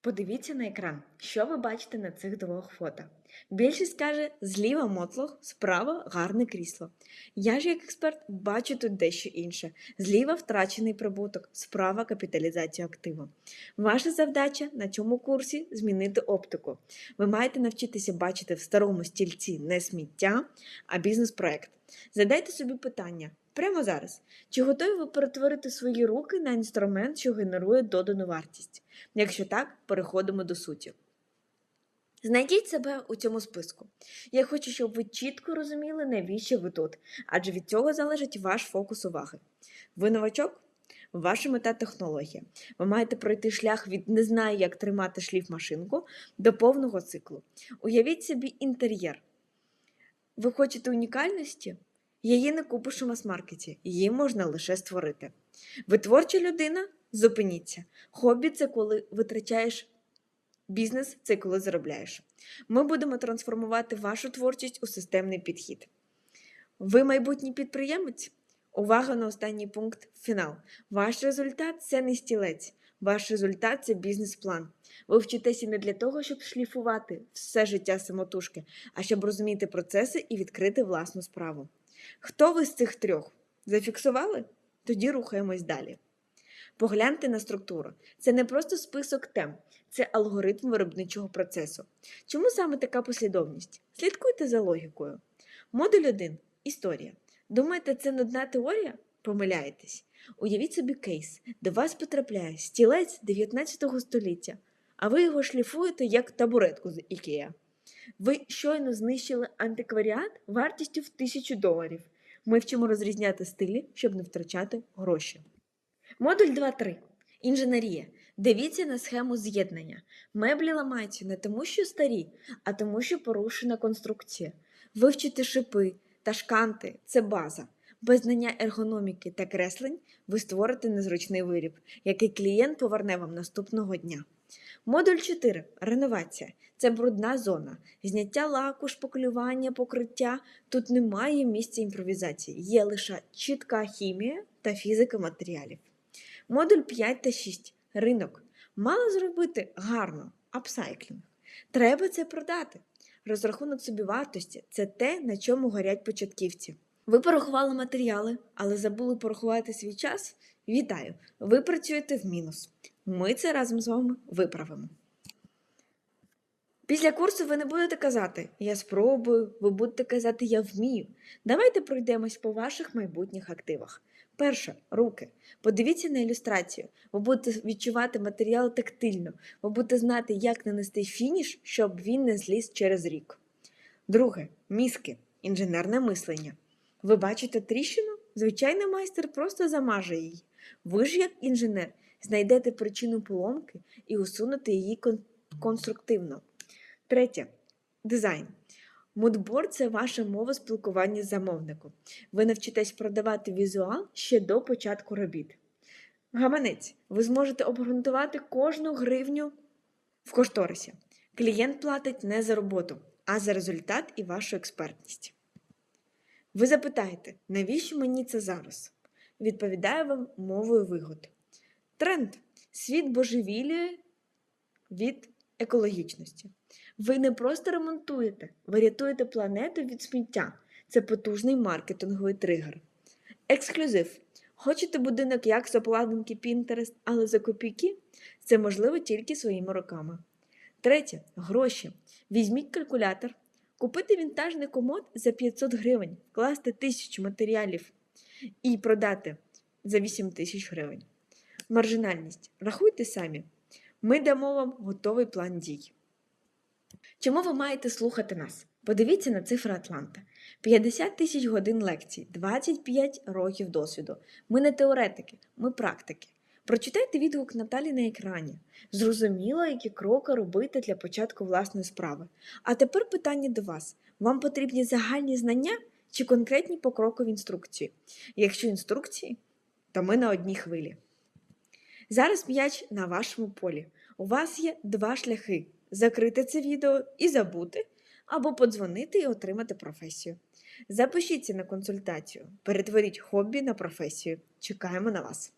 Подивіться на екран, що ви бачите на цих двох фото. Більшість каже, зліва мотлох, справа гарне крісло. Я ж як експерт бачу тут дещо інше. Зліва втрачений прибуток, справа капіталізація активу. Ваша завдача на цьому курсі змінити оптику. Ви маєте навчитися бачити в старому стільці не сміття, а бізнес-проект. Задайте собі питання прямо зараз: чи готові ви перетворити свої руки на інструмент, що генерує додану вартість? Якщо так, переходимо до суті. Знайдіть себе у цьому списку. Я хочу, щоб ви чітко розуміли, навіщо ви тут, адже від цього залежить ваш фокус уваги. Ви новачок? Ваша мета технологія. Ви маєте пройти шлях від не знаю, як тримати шліф машинку до повного циклу. Уявіть собі інтер'єр. Ви хочете унікальності? Її не купиш у мас-маркеті, її можна лише створити. Ви творча людина? Зупиніться. Хобі це коли витрачаєш бізнес, це коли заробляєш. Ми будемо трансформувати вашу творчість у системний підхід. Ви майбутній підприємець? Увага на останній пункт фінал. Ваш результат це не стілець. Ваш результат це бізнес-план. Ви вчитеся не для того, щоб шліфувати все життя самотужки, а щоб розуміти процеси і відкрити власну справу. Хто ви з цих трьох? Зафіксували? Тоді рухаємось далі. Погляньте на структуру. Це не просто список тем, це алгоритм виробничого процесу. Чому саме така послідовність? Слідкуйте за логікою. Модуль 1 історія. Думаєте, це нудна теорія? Помиляєтесь. Уявіть собі кейс, до вас потрапляє стілець 19 століття, а ви його шліфуєте як табуретку з Ікеа. Ви щойно знищили антикваріат вартістю в тисячу доларів. Ми вчимо розрізняти стилі, щоб не втрачати гроші. Модуль 2.3. Інженерія. Дивіться на схему з'єднання. Меблі ламаються не тому, що старі, а тому, що порушена конструкція. Вивчити шипи та шканти це база. Без знання ергономіки та креслень ви створите незручний виріб, який клієнт поверне вам наступного дня. Модуль 4. Реновація. Це брудна зона. Зняття лаку, шпаклювання, покриття. Тут немає місця імпровізації, є лише чітка хімія та фізика матеріалів. Модуль 5 та 6. Ринок. Мало зробити гарно, апсайклінг. Треба це продати. Розрахунок собівартості це те, на чому горять початківці. Ви порахували матеріали, але забули порахувати свій час? Вітаю! Ви працюєте в мінус. Ми це разом з вами виправимо. Після курсу ви не будете казати Я спробую, ви будете казати Я вмію. Давайте пройдемось по ваших майбутніх активах. Перше руки. Подивіться на ілюстрацію. Ви будете відчувати матеріал тактильно, ви будете знати, як нанести фініш, щоб він не зліз через рік. Друге мізки, інженерне мислення. Ви бачите тріщину? Звичайний майстер просто замаже її. Ви ж, як інженер, знайдете причину поломки і усунете її кон- конструктивно. Третє дизайн. Мудборд це ваша мова спілкування з замовником. Ви навчитесь продавати візуал ще до початку робіт. Гаманець. Ви зможете обґрунтувати кожну гривню в кошторисі. Клієнт платить не за роботу, а за результат і вашу експертність. Ви запитаєте, навіщо мені це зараз? Відповідаю вам мовою вигод. Тренд. Світ божевілює від екологічності. Ви не просто ремонтуєте, ви рятуєте планету від сміття. Це потужний маркетинговий тригер. Ексклюзив. Хочете будинок як з обкладинки Pinterest, але за копійки? Це можливо тільки своїми руками. Третє гроші. Візьміть калькулятор, купити вінтажний комод за 500 гривень, вкласти тисячу матеріалів і продати за 8 тисяч гривень. Маржинальність. Рахуйте самі. Ми дамо вам готовий план дій. Чому ви маєте слухати нас? Подивіться на цифри Атланта. 50 тисяч годин лекцій, 25 років досвіду. Ми не теоретики, ми практики. Прочитайте відгук Наталі на екрані. Зрозуміло, які кроки робити для початку власної справи. А тепер питання до вас: вам потрібні загальні знання чи конкретні покрокові інструкції? Якщо інструкції, то ми на одній хвилі. Зараз м'яч на вашому полі. У вас є два шляхи: закрити це відео і забути, або подзвонити і отримати професію. Запишіться на консультацію, перетворіть хобі на професію. Чекаємо на вас.